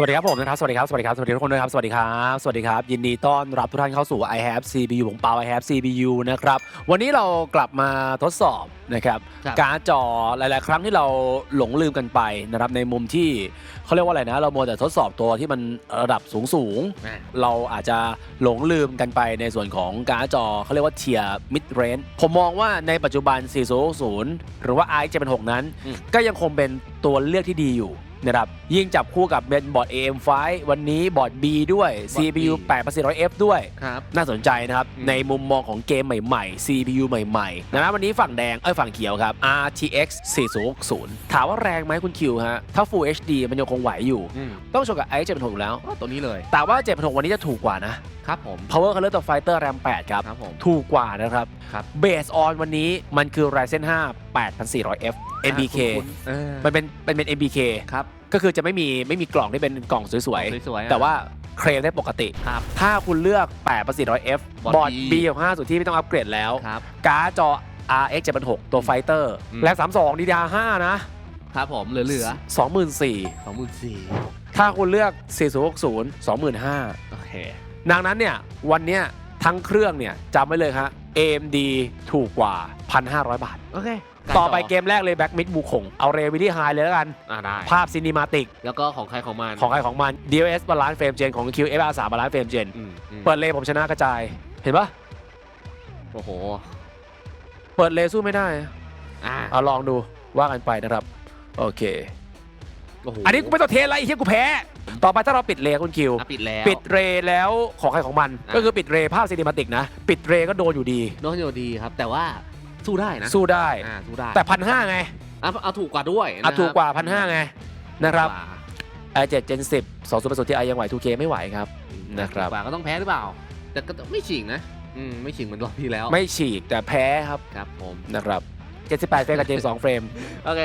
สวัสดีครับผมนะครับสวัสดีครับสวัสดีครับสวัสดีทุกคนด้วยครับสวัสดีครับสวัสดีครับยินดีต้อนรับทุกท่านเข้าสู่ i have CPU ผมเปา i have CPU นะครับวันนี้เรากลับมาทดสอบนะครับครับ การดจอหลาย ๆ ครั้งที่เราหลงลืมกันไปนะครับในมุมที่เขาเรียกว่าอะไรนะ เราโมวแต่ทดสอบตัวที่มันระดับสูงสูงๆ อะ เราอาจจะหลงลืมกันไปในส่วนของการ์ดจอเขาเรียกว่าเทียร์มิดเรนผมมองว่าในปัจจุบัน 4060หรือว่า i 7 6 นั้น อืม ก็ยังคงเป็นตัวเลือกที่ดีอยู่ นะครับยิ่งจับคู่กับเป็นบอร์ด AM5 วันนี้บอร์ด B ด้วยบอร์ด B CPU 8400F ด้วย ครับ น่าสนใจนะครับ อืม ในมุมมองของเกมใหม่ๆ CPU ใหม่ๆนะวันนี้ฝั่งแดง เอ้ย ฝั่งเขียวครับ RTX 4060 ถามว่าแรงไหมคุณคิวฮะ ถ้า Full HD มันยังคงไหวอยู่ อืมต้องชนกับ i 7 6แล้ว ก็ตัวนี้เลยแต่ว่า 7 6วันนี้จะถูกกว่านะ ครับผม Power Color ต่อ Fighter RAM 8 ครับ ครับผม ถูกกว่านะครับ ครับ Base on วันนี้มันคือ Ryzen 5 8400F MBK คุณเออมันเป็นเป็นเป็น MBK ครับ ก็คือจะไม่มีไม่มีกล่องที่เป็นกล่องสวยสวยๆๆอะแต่ว่าเคลมได้ปกติ ครับ ถ้าคุณเลือก 8400F บอร์ดบอร์ด B B ของ5สุดที่ไม่ต้องอัปเกรดแล้ว ครับ การ์ดจอ RX 716ตัว Fighter อืม แรง32 DDR5 นะ ครับผมเหลือเหลือ24,000 สองหมื่นสี่ถ้าคุณเลือก 4060 25,000 โอเค ดังนั้นเนี่ย วันเนี้ยทั้งเครื่องเนี่ยจำไว้เลยครับ AMD ถูกกว่า 1,500 บาท โอเค ต่อไปเกมแรกเลยแบ็กมิดบูคงเอาเรวิลี่ไฮเลยแล้วกัน อ่าได้ภาพซินิมาติก แล้วก็ของใครของมันของใครของมัน DLS บาลานซ์เฟรมเจนของ QFR3 บาลานซ์เฟรมเจนอืมอืมเปิดเลผมชนะกระจาย เห็นปะโอ้โหเปิดเลสู้ไม่ได้อ่าเอาลองดูว่ากันไปนะครับ โอเค โอ้โหอันนี้กูไม่ต้องเทสอะไรไอ้เหี้ยกูแพ้ ต่อไปถ้าเราปิดเลคุณคิว อะปิดแล้ว ปิดเรแล้วของใครของมัน อะ ก็คือปิดเรภาพซินิมาติกนะ ปิดเรก็โดนอยู่ดี โดนอยู่ดีครับ แต่ว่า สู้ได้นะสู้ได้ อ่าสู้ได้แต่พันห้าไงอะเอาถูกกว่าด้วยอะนะครับถูกกว่าพันห้าไงนะครับถูกกว่า i7 Gen 10 2 0 0ที่ไอยังไหว 2K ไม่ไหวครับ นะครับ ถูกกว่าก็ต้องแพ้หรือเปล่า แต่ก็ไม่ฉิงนะอืมไม่ฉิงเหมือนรอบที่แล้วไม่ฉีกแต่แพ้ครับครับผม นะครับ78เฟรมกับ Gen 2เฟรมโอเค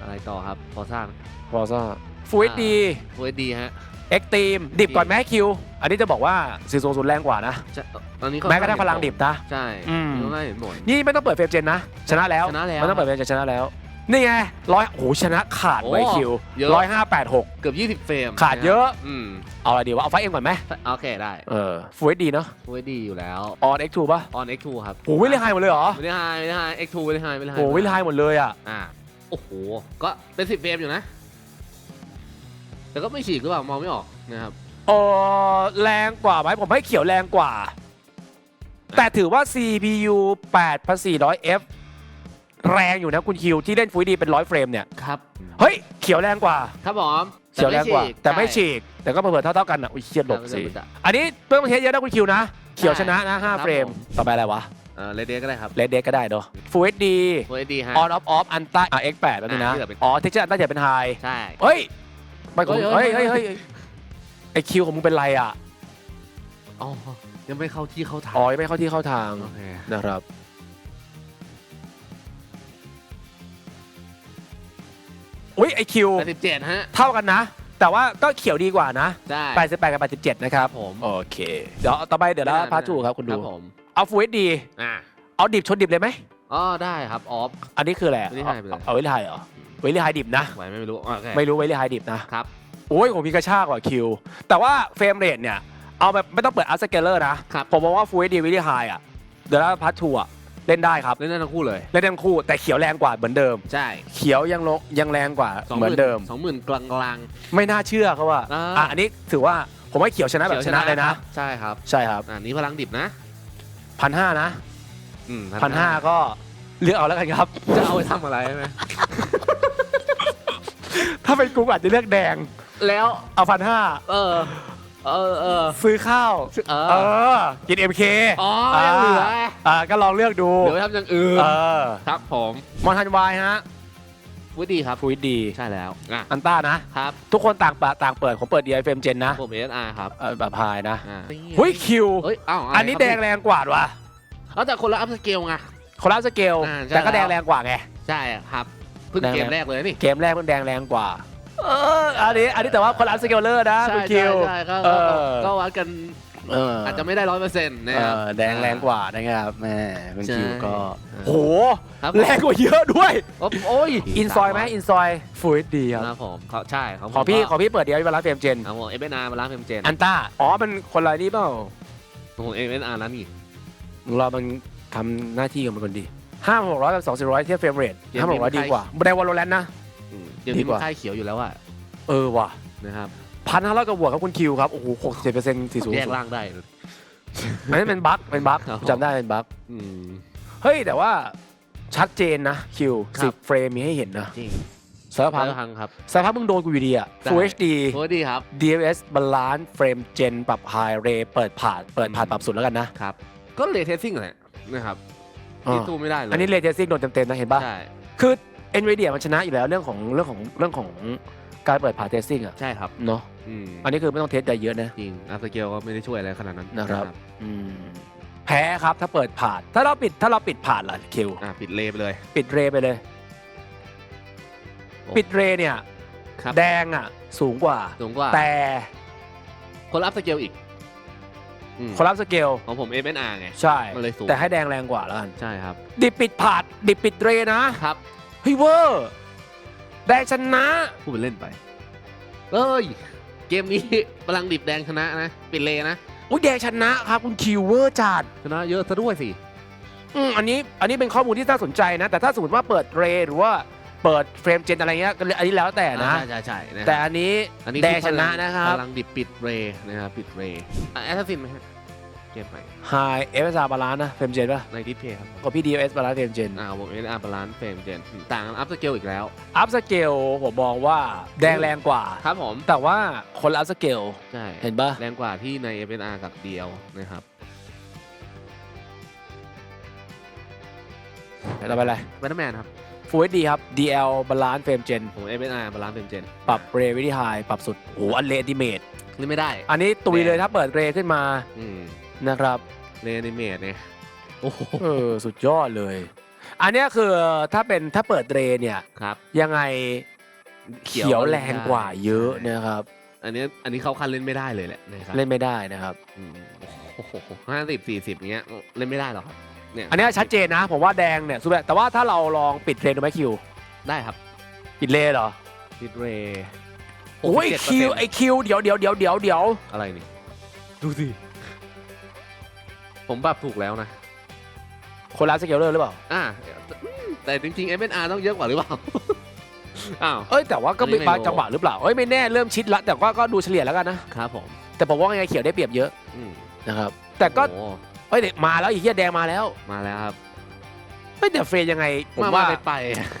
อะไรต่อครับ พอสร้างพอซ่า Full HD ฟูเอดีฮะ Extreme ดิบก่อนแม้คิว อันนี้จะบอกว่า400แรงกว่านะ จะตอนนี้เขาแม้กระทั่งพลังดิบนะ ใช่อืมต้องได้เห็นบ่อยนี่ไม่ต้องเปิดเฟรมเจนนะ ชนะแล้วชนะแล้วไม่ต้องเปิดเฟรมเจนชนะแล้ว นี่ไงร้อยโอ้โหชนะขาดไว้โอ้คิวเยอะ ร้อยห้าแปดหก เกือบ 20 เฟรมขาดเยอะ อืมเอาอะไรดีวะ เอาไฟเอ็มก่อนไหมโอเคได้เออ Full HD เนอะฟูเอดีอยู่แล้ว On X2 ป่ะ on X2 ครับโอ้โหวิลเลไฮหมดเลยเหรอ ไม่ได้ไฮไม่ได้ไฮ X2 ไม่ได้ไฮไม่ได้ไฮโอ้โหวิลเลไฮหมดเลยอะ อ่าโอ้โห ก็เป็น 10 เฟรมอยู่นะ แต่ก็ไม่ฉีกหรือเปล่ามองไม่ออกนะครับเออแรงกว่าไหมผมให้เขียวแรงกว่า แต่ถือว่า CPU 8400F แรงอยู่นะคุณคิวที่เล่น Full HD เป็นร้อยเฟรมเนี่ย ครับเฮ้ย เขียวแรงกว่า ครับผมเขียวแรงกว่า แต่ไม่ใช่ฉีก แต่ก็เผื่อๆเท่าๆกันอะอุ้ยเครียดหลบสิใช่อันนี้เพิ่มเทสเยอะนะคุณคิวนะ เขียวชนะนะครั5บเฟรมผมต่อไปอะไรวะเออเลเดก็ได้ครับเลดเดก็ได้เนาะ Full HD ฟูเอดีฮะ on off off อันต้า X8 แล้วนี่นะอ่าที่เหลือเป็นอ๋อเทคเจอร์อันต้าจะเป็นไฮใช่เฮ้ย ไม่ของเฮ้เฮ้ยยเฮ้ยเฮ้เฮ้ยยไอคิวของมึงเป็นไรอะอ๋อยังไม่เข้าที่เข้าทางอ๋อยังไม่เข้าที่เข้าทางโอเคนะครับอุ้ยไอคิวแปดสิบเจ็ดฮะเท่ากันนะ แต่ว่าก็เขียวดีกว่านะใช่88กับ87นะครับผมโอเค เดี๋ยวต่อไปเดี๋ยวแล้วไม่ได้พาร์ททูครับคุณดูผมเอาฟูเอดีอ่าเอาดิบชนดิบเลยไหมอ๋อได้ครับออฟอันนี้คืออะไรวิลลี่ไฮไปเลยเอาวิลลี่ไฮเหรอ วิลลี่ไฮดิบนะ ไหวไหมไม่รู้โอเคไม่รู้วิลลี่ไฮดิบนะครับ โอ้ยผมมีกระชากกว่าคิว แต่ว่าเฟรมเรทเนี่ย เอาแบบไม่ต้องเปิดอัพสเกลเลอร์นะ ครับ ผมมองว่าฟูเอดีวิลลี่ไฮอะเดี๋ยวแล้วพาร์ททูอะเล่นได้ครับ เล่นได้ทั้งคู่เลย เล่นได้ทั้งคู่แต่เขียวแรงกว่าเหมือนเดิม ใช่เขียวยังลงยังแรงกว่าสองเหมือนเดิม สองหมื่นกลางกลาง ไม่น่าเชื่อเขาว่าอ่า อะอันนี้ถือว่าผมให้เขียวชนะๆแบบชนะเลยนะ ใช่ครับใช่ครับอ่านี้พลังดิบนะพันห้านะอืมพันห้าก็เลือกเอาแล้วกันครับ จะเอาไปทำอะไรใช่ไหม ถ้าเป็นกูอาจจะเลือกแดง แล้วเอาพันห้าเออเออเออ ซื้อข้าวเอเอออกิน MK อ๋อยังเหลืออ่าก็ลองเลือกดูเดี๋ยวไปทำอย่างอื่นเออครับผมมอนทันวายฮะวุดีครับฟูดดีใช่แล้วอะอันต้านะครับ ทุกคนต่างปะต่างเปิดผมเปิด DFM Gen นะผมเอสอาร์ครับเออแบบพายนะอ่าเฮ้ยคิวเฮ้ยอ้าวะไรอันนี้ครับแดงแรงกว่าว่ะเอาแต่คนละอัพสเกลไงคนละสเกลอ่าใช่แต่ก็แดงแล้วแรงกว่าไงใช่ครับ เพิ่งแดงเกมแรกเลยนี่เกมแรกมันแดงแรงกว่า เอออันนี้อันนี้แต่ว่าคนละสเกลเลอร์นะใช่คุณคิว ใช่ใช่ก็เอก็อก็วัดกันเอออาจจะไม่ได้ร้อยเปอร์เซ็นต์นะเอครับอแดงแรงกว่านะครับแม่คุณคิวก็ ใช่ โห ครับผมแรงกว่าเยอะด้วย โอ้โอ้ยอินซอยไหมอินซอยฟูดดีคครัรับบผมเขาใช่เขาขอพี่ขอพี่เปิดเดียวเวลาเฟรมเจนเอาผมเอเบนามาล้างเฟรมเจนอันต้า อ๋อ มันคนละนี่เปล่าผมเอเบนาล้างอีกเรามันทำหน้าที่กันเป็นคนดี ห้าหกร้อยกับสองสี่ร้อยเทียบเฟรมเรทเกมนี้ห้าหกร้อยมันดีกว่าในวอลโลแรนนะ อืมเดี๋ยวนี้ดีกมันว่าค่ายเขียวอยู่แล้วอะเออว่ะนะครับพันห้าร้อยกับบวกครับคุณคิวครับ โอ้โหหกสิบเปอร์เซ็นต์สี่ศูนย์แยกล่างได้ อันนี้เป็นบั๊กเป็นบั๊กครับ จำได้เป็นบั๊กอืม เฮ้ย แต่ว่าชัดเจนนะคิวครับสิบเฟรมมีให้เห็นนะจริงสารพัดแล้วพังครับ สารพัดมึงโดนกูอยู่ดีอะ ได้ Full HD โอ้ดีครับ DFS Balance Frame Gen ปรับ High Ray เปิดผ่านเปิดผ่านอืมปรับสุดแล้วกันนะ ครับ ก็เลเทสซิ่งแหละนะครับอ่า ที่สู้ไม่ได้เลยอันนี้เรเทซิ่งโดนเต็มๆนะเห็นป่ะใช่คือ NVIDIA มันชนะอยู่แล้วเรื่องของเรื่องของเรื่องของการเปิดผ่านเทสซิ่งอะใช่ครับเนาะอืมอันนี้คือไม่ต้องเทสใดเยอะนะจริงอาร์สเกลก็ไม่ได้ช่วยอะไรขนาดนั้นนะครับอืมแพ้ครับถ้าเปิดผ่านถ้าเราปิดถ้าเราปิดผ่านล่ะคิวอ่าปิดเลไปเลย ปิดเรไปเลยโอ้ปิดเรเนี่ยครับแดงอะ สูงกว่าสูงกว่าแต่คนรับสเกลอีกอืม คนรับสเกลของผมเอเบนาไง ใช่ มันเลยสูง แต่ให้แดงแรงกว่าแล้วกัน ใช่ครับ ดิบปิดผ่านดิบปิดเรนะครับเฮ้ยเวอร์แดงชนะ พูดเป็นเล่นไปเอ้ย เกมนี้พลังดิบแดงชนะนะ ปิดเลนะอุ้ยแดงชนะครับคุณคิวเวอร์จัดชนะเยอะซะด้วยสิ อืมอันนี้อันนี้เป็นข้อมูลที่น่าสนใจนะ แต่ถ้าสมมติว่าเปิดเรหรือว่า เปิดเฟรมเจนอะไรเงี้ยก็อันนี้แล้วแต่นะ ใช่ใช่ใช่นะครับแต่อันนี้อันนี้แดคืงอชนะพลังนะครับพลังดิบปิดเรนะครับปิดเรแอสซัสซินไหมฮะเกมใหม่ High FSR บาลานนะเฟรมเจนป่ะในดิสเพย์ครับก็พี่ DFS บาลานเฟรมเจนอ่าผมเอ็นอาร์บาลานซ์เฟรมเจนต่างกันอัพสเกลอีกแล้วอัพสเกลผมมองว่าแดงแรงกว่าครับผมแต่ว่าคนละอัพสเกลใช่เห็นปะแรงกว่าที่ใน f n r กับ DL นะครับต่อไปอะไรแบทแมนครับ Full HD ครับ DL บาลานเฟรมเจนผม f n r บาลานซ์เฟรมเจนปรับเรวิดี้ไฮปรับสุดโอ้อันเลติเมตเล่นไม่ได้อันนี้ตุยเลยถ้าเปิดเรขึ้นมาอืมนะครับเลนนิเมตเนี่ยโอ้โหเออ สุดยอดเลย อันเนี้ยคือถ้าเป็นถ้าเปิดเรเนี่ย ครับ ยังไงเขียวเขียวแรงกว่าเยอะใช่นะครับ อันนี้อันนี้เข้าคันเล่นไม่ได้เลยแหละนะครับเล่นไม่ได้นะครับอืมโอ้โหห้าสิบสี่สิบเงี้ยเล่นไม่ได้หรอกครับ เนี่ยอันเนี้ยชัดเจนนะ ผมว่าแดงเนี่ยสุดแบบแต่ว่าถ้าเราลองปิดเรนดูไหมคิว ได้ครับปิดเรเหรอพิดเรโอ้ยคิวไอคิวเดี๋ยวเดี๋ยวเดี๋ยวเดี๋ยวเดี๋ยวอะไรนี่ ดูสิ ผมปรับถูกแล้วนะ คนละสเกลเลอร์หรือเปล่า อ่า แต่จริงๆ f n r ต้องเยอะกว่าหรือเปล่า อ้าว เอ้ยแต่ว่าก็อันนี้มีไม่บางรู้ จังหวะหรือเปล่าเอ้ยไม่แน่เริ่มชิดละแต่ว่าก็ดูเฉลี่ยแล้วกันนะ ครับผมแต่ผมว่าไงเขียวได้เปรียบเยอะอืมนะครับแต่ก็โอ้ เอ้ยเด็กมาแล้วอีกเหี้ยแดงมาแล้วมาแล้วครับ เฮ้ยแต่เฟรย์ยังไงผมมาว่าไปไป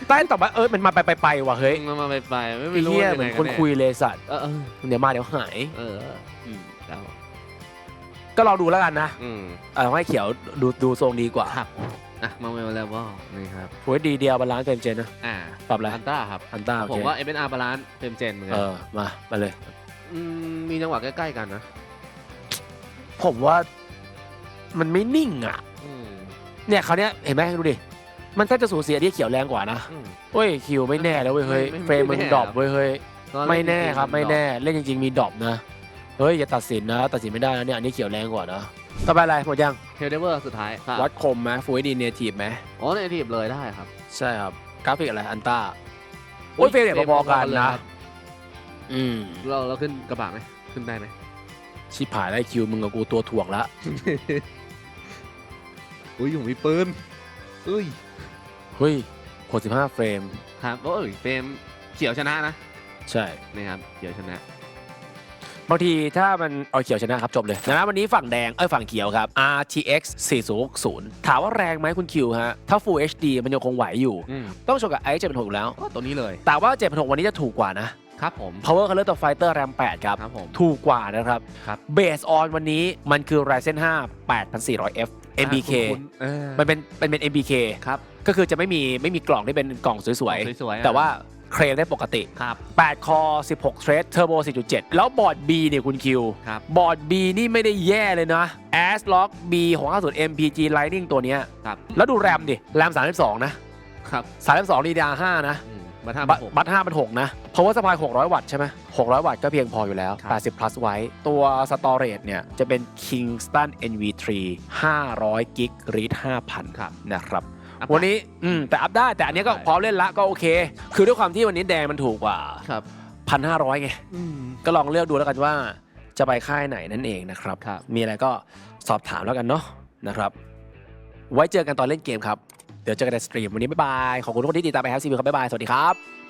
ใต้ต่อมาเอ้ยมันมาไปไปไปว่ะเฮ้ยมามาไปไปไม่ไอ้รู้เหี้ยว่าเหมือนยังไงคนกัคุยเลยสัตว์เออเออเดี๋ยวมาเดี๋ยวหายเอออืมแล้วก็ลองดูแล้วกันนะอืมเออให้เขียวดูดูทรงดีกว่าครับอะมาเวลแล้วว่านี่ครับโอ้ยดีเดียวบาลานซ์เฟรมเจนนะอ่าปรับอะไรอันต้าครับอันต้าโอผมเคว่า f n r บาลานซ์เต็มเจนเหมือนกัเอนอมามาเลยมมีจังหวะใกล้ๆกันนะผมว่า มันไม่นิ่งอะ อืมเนี่ยคราวเนี้ยเห็นไหมดูดิ มันแทบจะสูสีอันที่เขียวแรงกว่านะอืม เฮ้ยคิวไม่แน่แล้วเว้ยเฮ้ยไม่ไม่เฟรมมึงไม่แน่ ดรอปครับเว้ยเฮ้ยก็ไม่แน่ครับเล่ไม่นจงๆแน่เล่นจริง ๆ มีดรอปนะ เฮ้ย อย่าตัดสินนะ ตัดสินไม่ได้นะเนี่ยอันนี้เขียวแรงกว่านะต่อไปอะไรหมดยังเฮลเดเวอร์สุดท้ายครับวัดคมไหมฟูดีเนทีฟไหมอ๋อในทีบเลยได้ครับ ใช่ครับกราฟิกอะไรอันต้าโอ้ยเฟรมเนี่ยพอๆกันนะ อืม เราเราขึ้นกระบะไหมขึ้นได้ไหมชิบหายได้คิวมึงกับกูตัวถ่วงละ อุ้ยผมมีปืนอุ้ยเฮ้ย65เฟรม ครับโอ้ยเฟรมเขียวชนะนะใช่ นะครับเขียวชนะ บางทีถ้ามันเอาเขียวชนะครับจบเลยนะวันนี้ฝั่งแดง เอ้ยฝั่งเขียวครับ RTX 4060 ถามว่าแรงไหมคุณคิวฮะ ถ้า Full HD มันยังคงไหวอยู่ อืมต้องชนกับ i 7 6แล้ว ก็ตัวนี้เลย แต่ว่า 7 6 วันนี้จะถูกกว่านะ ครับผม Power Color ต่อ Fighter RAM 8 ครับ ครับผม ถูกกว่านะครับ ครับ Base on วันนี้มันคือ Ryzen 5 8400F MBK คุณเออมันเป็นเป็นเป็น MBK ครับก็คือจะไม่มีไม่มีกล่องที่เป็นกล่องสวยสวยๆๆแต่ว่าเคลมได้ปกติครับ8คอ 16 เทรดเทอร์โบ 4.7 แล้วบอร์ด B เนี่ยคุณคิวครับบอร์ด B นี่ไม่ได้แย่เลยนะ a s l o c k B ของ50 MPG Lightning ตัวเนี้ยครับแล้วดูแรมดิ แรม 32 นะครับ 32 DDR5 นะอืม บัตรห้าบัตหกบัตห้าเป็นหกนะ เพราะว่าสปาย600 วัตต์ใช่ไห600 วัตต์ก็เพียงพออยู่แล้วครับ80 plus ไว้ ตัวสตอเรจเนี่ย จะเป็น Kingston NV3 500 กิกรีดครับ5,000 นะครับอัพวันนี้อืมแต่อัพได้แต่อันนี้ก็ได้พร้อมเล่นละก็โอเค คือด้วยความที่วันนี้แดงมันถูกกว่าครับ1,500ไงก็ลองเลือกดูแล้วกันว่าจะไปค่ายไหนนั่นเองนะครับครับ มีอะไรก็สอบถามแล้วกันเนาะนะครับ ไว้เจอกันตอนเล่นเกมครับ เดี๋ยวเจอกันในสตรีมวันนี้บ๊ายบายขอบคุณทุกคนที่ติดตามไปครับซีบีครับบ๊ายบายสวัสดีครับ